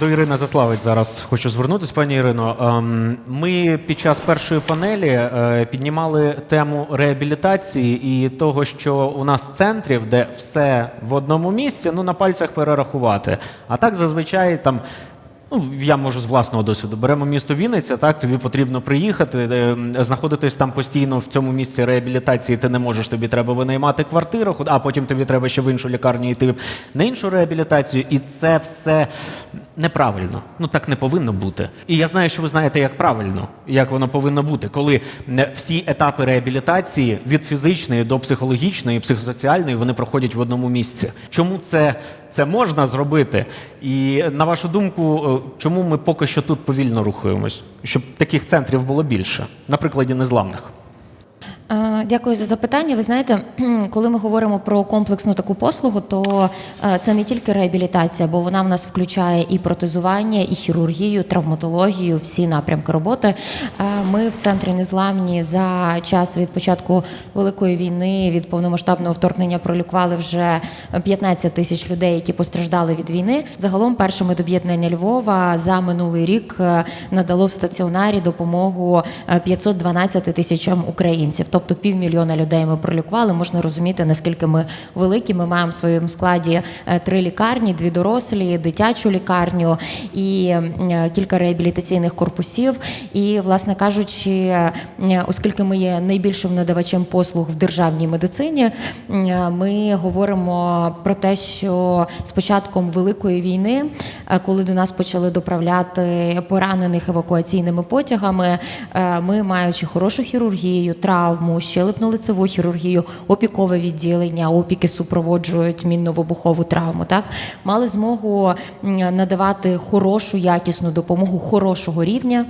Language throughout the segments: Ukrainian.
До Ірини Заславець зараз хочу звернутися, пані Ірино. Ем, Ми під час першої панелі е, піднімали тему реабілітації і того, що у нас центрів, де все в одному місці, ну на пальцях перерахувати. А так зазвичай там. Ну, я можу з власного досвіду. Беремо місто Вінниця, так тобі потрібно приїхати, е, знаходитись там постійно в цьому місці реабілітації. Ти не можеш, тобі треба винаймати квартиру, а потім тобі треба ще в іншу лікарню йти на іншу реабілітацію, і це все неправильно. Ну так не повинно бути. І я знаю, що ви знаєте, як правильно, як воно повинно бути, коли всі етапи реабілітації від фізичної до психологічної, психосоціальної вони проходять в одному місці. Чому це, це можна зробити? І на вашу думку, е, чому ми поки що тут повільно рухаємось, щоб таких центрів було більше, на прикладі незламних? Е, Дякую за запитання. Ви знаєте, коли ми говоримо про комплексну таку послугу, то е, це не тільки реабілітація, бо вона в нас включає і протезування, і хірургію, травматологію, всі напрямки роботи. Е, Ми в центрі незламні за час від початку великої війни, від повномасштабного вторгнення пролікували вже 15 тисяч людей, які постраждали від війни. Загалом перше медоб'єднання Львова за минулий рік надало в стаціонарі допомогу е, 512 тисячам українців, тобто півмільйона людей ми пролікували. Можна розуміти, наскільки ми великі. Ми маємо в своєму складі е, три лікарні, дві дорослі, дитячу лікарню і е, кілька реабілітаційних корпусів. І, власне кажучи, е, оскільки ми є найбільшим надавачем послуг в державній медицині, ми говоримо про те, що з початком великої війни, коли до нас почали доправляти поранених евакуаційними потягами, ми, маючи хорошу хірургію, травму, щелепно-лицеву хірургію, опікове відділення, опіки супроводжують мінно-вибухову травму. Так мали змогу надавати хорошу якісну допомогу хорошого рівня.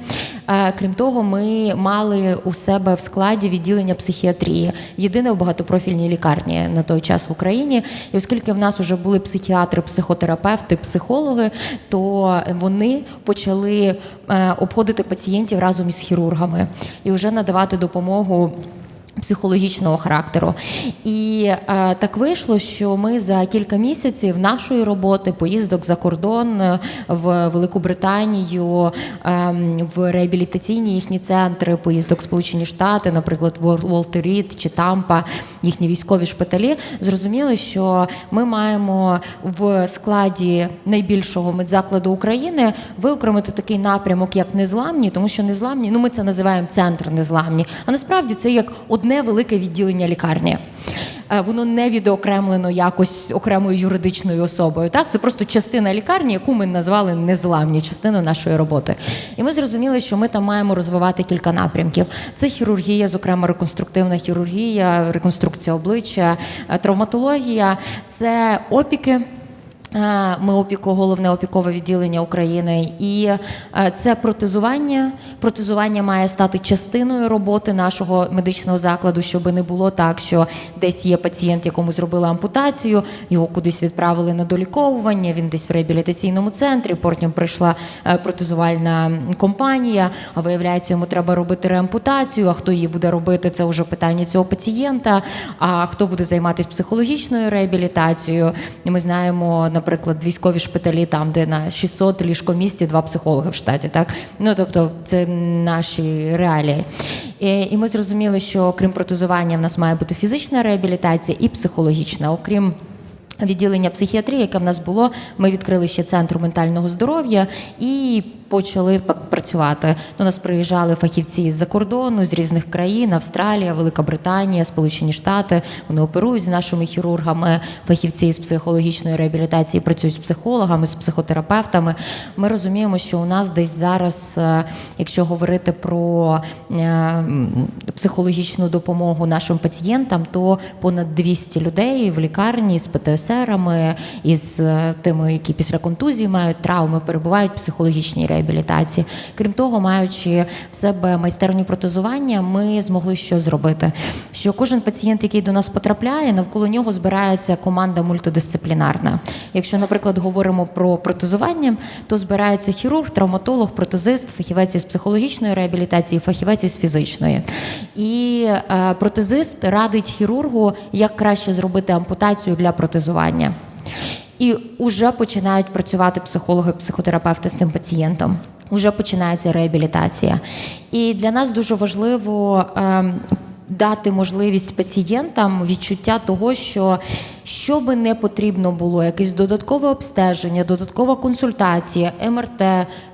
Е, Крім того, ми мали у себе в складі відділення психіатрії, єдине в багатопрофільній лікарні на той час в Україні. І оскільки в нас вже були психіатри, психотерапевти, психологи, то вони почали е, обходити пацієнтів разом із хірургами і вже надавати допомогу. Психологічного характеру, і е, так вийшло, що ми за кілька місяців нашої роботи, поїздок за кордон е, в Велику Британію, е, в реабілітаційні їхні центри, поїздок в Сполучені Штати, наприклад, Волтер Рід чи Тампа, їхні військові шпиталі, зрозуміли, що ми маємо в складі найбільшого медзакладу України виокремити такий напрямок, як незламні, тому що незламні, ну ми це називаємо центр незламні, а насправді це як одне велике відділення лікарні. Е, Воно не відокремлено якось окремою юридичною особою. Так, це просто частина лікарні, яку ми назвали незламні, частину нашої роботи. І ми зрозуміли, що ми там маємо розвивати кілька напрямків. Це хірургія, зокрема реконструктивна хірургія, реконструкція обличчя, е, травматологія, це опіки. Е, Ми опіку, головне опікове відділення України, і е, це протезування. Протезування має стати частиною роботи нашого медичного закладу, щоб не було так, що десь є пацієнт, якому зробили ампутацію, його кудись відправили на доліковування. Він десь в реабілітаційному центрі. Потім прийшла е, протезувальна компанія. А виявляється, йому треба робити реампутацію. А хто її буде робити, це вже питання цього пацієнта. А хто буде займатися психологічною реабілітацією? Ми знаємо, наприклад, військові шпиталі, там, де на 600 ліжкомісті два психологи в штаті. Так ну тобто, це наші реалії. І, і ми зрозуміли, що крім протезування, в нас має бути фізична реабілітація і психологічна, окрім. Відділення психіатрії, яке в нас було, ми відкрили ще центр ментального здоров'я і почали працювати. До нас приїжджали фахівці з-за кордону, з різних країн: Австралія, Велика Британія, Сполучені Штати. Вони оперують з нашими хірургами. Фахівці з психологічної реабілітації працюють з психологами, з психотерапевтами. Ми розуміємо, що у нас десь зараз, е, якщо говорити про е, психологічну допомогу нашим пацієнтам, то понад 200 людей в лікарні з ПТСРами, із е, тими, які після контузії мають травми, перебувають в психологічній реабілітації. Крім того, маючи в себе майстерню протезування, ми змогли що зробити? Що кожен пацієнт, який до нас потрапляє, навколо нього збирається команда мультидисциплінарна. Якщо, наприклад, говоримо про протезування, то збирається хірург, травматолог, протезист, фахівець із психологічної реабілітації, фахівець із фізичної. І е, протезист радить хірургу, як краще зробити ампутацію для протезування. І вже починають працювати психологи, психотерапевти з тим пацієнтом. Уже починається реабілітація. І для нас дуже важливо ем, дати можливість пацієнтам відчуття того, що що би не потрібно було, якесь додаткове обстеження, додаткова консультація, МРТ,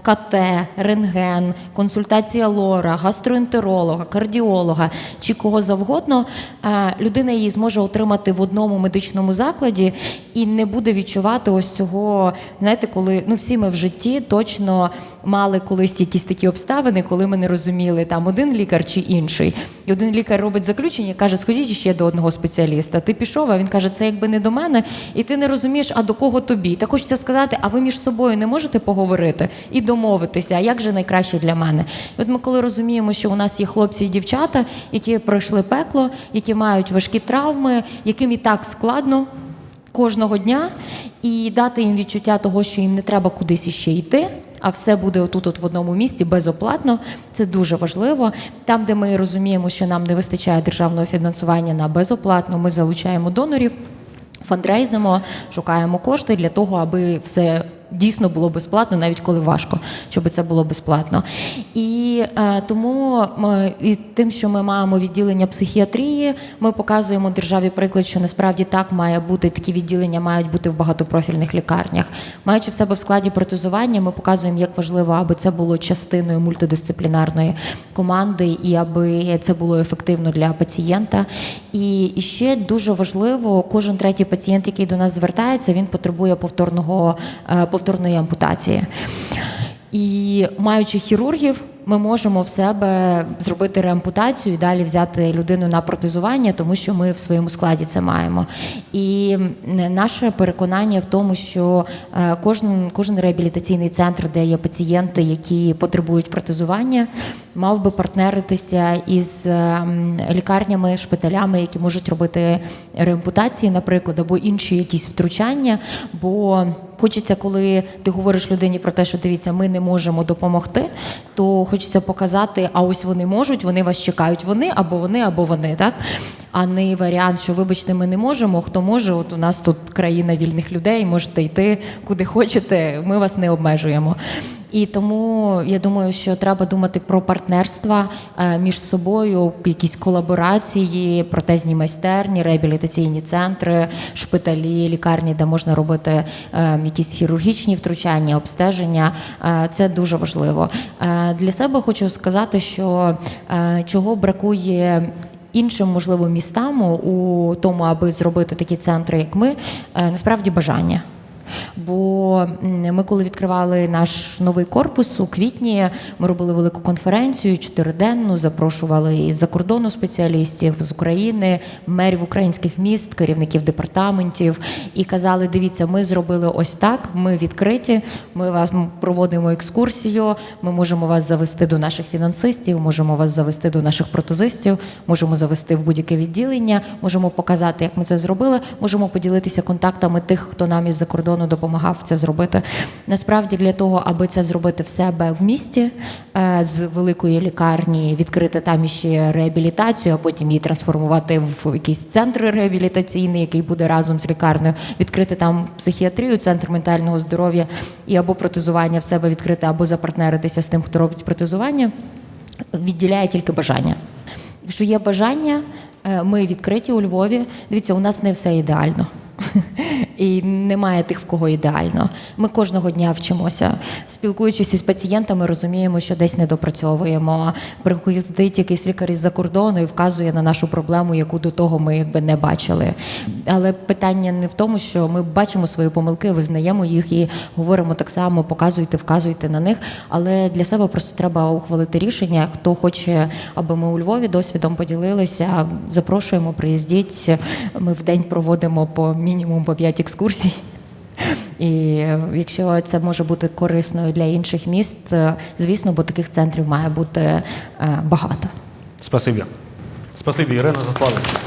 КТ, рентген, консультація лора, гастроентеролога, кардіолога чи кого завгодно, людина її зможе отримати в одному медичному закладі і не буде відчувати ось цього. Знаєте, коли ну всі ми в житті точно мали колись якісь такі обставини, коли ми не розуміли там один лікар чи інший. І один лікар робить заключення, каже, сходіть ще до одного спеціаліста. Ти пішов, а він каже, це якби не до мене, і ти не розумієш, а до кого тобі. Так хочеться сказати, а ви між собою не можете поговорити і домовитися, а як же найкраще для мене? І от ми коли розуміємо, що у нас є хлопці і дівчата, які пройшли пекло, які мають важкі травми, яким і так складно кожного дня, і дати їм відчуття того, що їм не треба кудись іще йти. А все буде отут, от в одному місці безоплатно. Це дуже важливо. Там, де ми розуміємо, що нам не вистачає державного фінансування на безоплатно, ми залучаємо донорів, фандрейзимо, шукаємо кошти для того, аби все дійсно було безплатно, навіть коли важко, щоб це було безплатно. І е, тому ми, і тим, що ми маємо відділення психіатрії, ми показуємо державі приклад, що насправді так має бути. Такі відділення мають бути в багатопрофільних лікарнях. Маючи в себе в складі протезування, ми показуємо, як важливо, аби це було частиною мультидисциплінарної команди і аби це було ефективно для пацієнта. І, ще дуже важливо, кожен третій пацієнт, який до нас звертається, він потребує повторного е, повторної ампутації. І маючи хірургів, ми можемо в себе зробити реампутацію і далі взяти людину на протезування, тому що ми в своєму складі це маємо. І наше переконання в тому, що е, кожен, кожен реабілітаційний центр, де є пацієнти, які потребують протезування, мав би партнеритися із е, лікарнями, шпиталями, які можуть робити реампутації, наприклад, або інші якісь втручання. Бо хочеться, коли ти говориш людині про те, що дивіться, ми не можемо допомогти, то хочеться показати, а ось вони можуть, вони вас чекають, вони або вони, або вони, так? А не варіант, що вибачте, ми не можемо. Хто може? От у нас тут країна вільних людей, можете йти куди хочете. Ми вас не обмежуємо. І тому я думаю, що треба думати про партнерства е, між собою, якісь колаборації, протезні майстерні, реабілітаційні центри, шпиталі, лікарні, де можна робити е, якісь хірургічні втручання, обстеження. Е, Це дуже важливо. Для себе хочу сказати, що чого бракує. Іншим можливо містам у тому, аби зробити такі центри, як ми, насправді бажання. Бо ми, коли відкривали наш новий корпус у квітні, ми робили велику конференцію чотириденну, запрошували із за кордону спеціалістів з України, мерів українських міст, керівників департаментів і казали: дивіться, ми зробили ось так. Ми відкриті. Ми вас проводимо екскурсію. Ми можемо вас завести до наших фінансистів, можемо вас завести до наших протезистів, можемо завести в будь-яке відділення, можемо показати, як ми це зробили. Можемо поділитися контактами тих, хто нам із за кордону допомагав це зробити. Насправді, для того, аби це зробити в себе в місті е, з великої лікарні, відкрити там іще реабілітацію, а потім її трансформувати в якийсь центр реабілітаційний, який буде разом з лікарнею, відкрити там психіатрію, центр ментального здоров'я і або протезування в себе відкрити, або запартнеритися з тим, хто робить протезування, відділяє тільки бажання. Якщо є бажання, е, ми відкриті у Львові. Дивіться, у нас не все ідеально. І немає тих, в кого ідеально. Ми кожного дня вчимося. Спілкуючись із пацієнтами, розуміємо, що десь недопрацьовуємо. Приходить якийсь лікар із-за кордону і вказує на нашу проблему, яку до того ми якби не бачили. Але питання не в тому, що ми бачимо свої помилки, визнаємо їх і говоримо так само, показуйте, вказуйте на них. Але для себе просто треба ухвалити рішення. Хто хоче, аби ми у Львові досвідом поділилися, запрошуємо, приїздіть. Ми в день проводимо по мінімум по 5 екскурсій. І якщо це може бути корисною для інших міст, е, звісно, бо таких центрів має бути е, багато. Спасибі. Спасибі, Ірина Заславець.